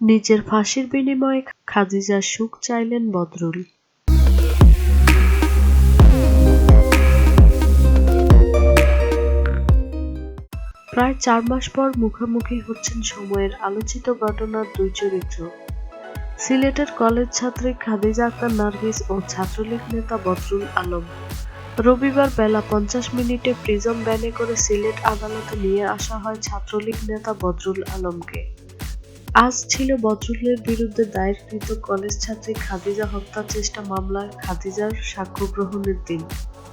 নিজের ফাঁসির বিনিময়ে খাদিজার সুখ চাইলেন বদরুল। প্রায় চার মাস পর মুখোমুখি হচ্ছেন সময়ের আলোচিত ঘটনার দুই চরিত্র। সিলেটের কলেজ ছাত্রী খাদিজা আক্তার নার্গিস ও ছাত্রলীগ নেতা বদরুল আলম। রবিবার বেলা পঞ্চাশ মিনিটে প্রিজম ভ্যানে করে সিলেট আদালতে নিয়ে আসা হয় ছাত্রলীগ নেতা বদরুল আলমকে। আজ ছিল বদরুলের বিরুদ্ধে দায়েরকৃত কলেজ ছাত্রী খাদিজা হত্যা চেষ্টা মামলায় খাদিজার সাক্ষ্য গ্রহণের দিন।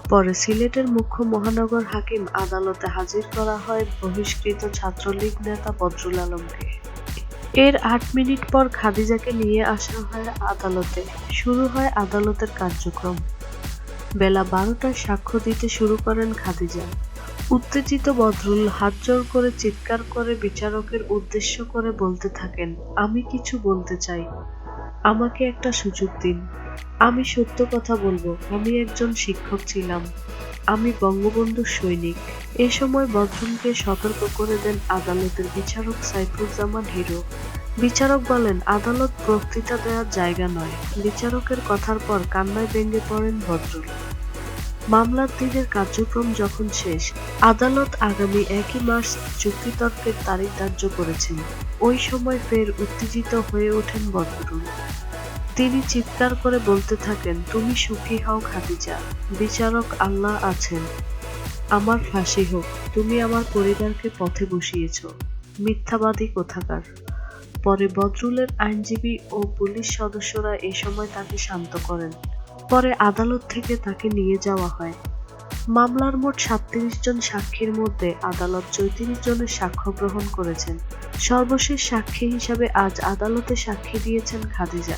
পরে সিলেটের মুখ্য মহানগর হাকিম আদালতে হাজির করা হয় বহিষ্কৃত ছাত্রলীগ নেতা বদরুল আলমকে। এর আট মিনিট পর খাদিজাকে নিয়ে আসা হয় আদালতে। শুরু হয় আদালতের কার্যক্রম। বেলা বারোটায় সাক্ষ্য দিতে শুরু করেন খাদিজা। উত্তেজিত বদরুল হাতজোড় করে চিৎকার করে বিচারকের উদ্দেশ্য করে বলতে থাকেন, আমি কিছু বলতে চাই। আমাকে একটা সুযোগ দিন। আমি সত্য কথা বলব। আমি একজন শিক্ষক ছিলাম। আমি বঙ্গবন্ধু সৈনিক। এ সময় বদরুলকে সতর্ক করে দেন আদালতের বিচারক সাইফুজ্জামান হিরো। বিচারক বলেন, আদালত বক্তৃতা দেওয়ার জায়গা নয়। বিচারকের কথার পর কান্নায় ভেঙে পড়েন বদরুল। মামলার দিনের কার্যক্রম যখন শেষ, আদালত আগামী একই মাস যুক্তিতর্কের তারিখ ধার্য করেছেন। ওই সময় ফের উত্তেজিত হয়ে ওঠেন বদরুল তিনি চিৎকার করে বলতে থাকেন, তুমি সুখী হও খাদিজা, বিচারক আল্লাহ আছেন। আমার ফাঁসি হোক, তুমি আমার পরিবারকে পথে বসিয়েছ। মিথ্যাবাদী কোথাকার? পরে বদরুলের আইনজীবী ও পুলিশ সদস্যরা এ সময় তাকে শান্ত করেন। পরে আদালত থেকে তাকে নিয়ে যাওয়া হয়। মামলার মোট সাতত্রিশ জন সাক্ষীর মধ্যে আদালত চৌত্রিশ জনের সাক্ষ্য গ্রহণ করেছেন। সর্বশেষ সাক্ষী হিসাবে আজ আদালতে সাক্ষী দিয়েছেন খাদিজা।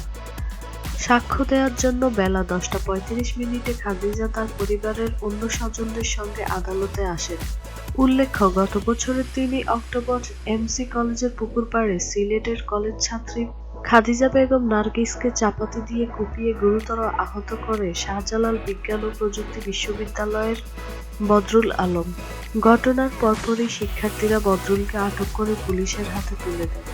সাক্ষ্য দেওয়ার জন্য বেলা দশটা পঁয়ত্রিশ মিনিটে খাদিজা তার পরিবারের অন্য স্বজনদের সঙ্গে আদালতে আসেন। উল্লেখ্য, গত বছরের তিনই অক্টোবর এমসি কলেজের পুকুর পাড়ে সিলেটের কলেজ ছাত্রী খাদিজা বেগম নার্গিসকে চাপাতি দিয়ে কুপিয়ে গুরুতর আহত করে শাহজালাল বিজ্ঞান ও প্রযুক্তি বিশ্ববিদ্যালয়ের বদরুল আলম। ঘটনার পরপরই শিক্ষার্থীরা বদরুলকে আটক করে পুলিশের হাতে তুলে দেয়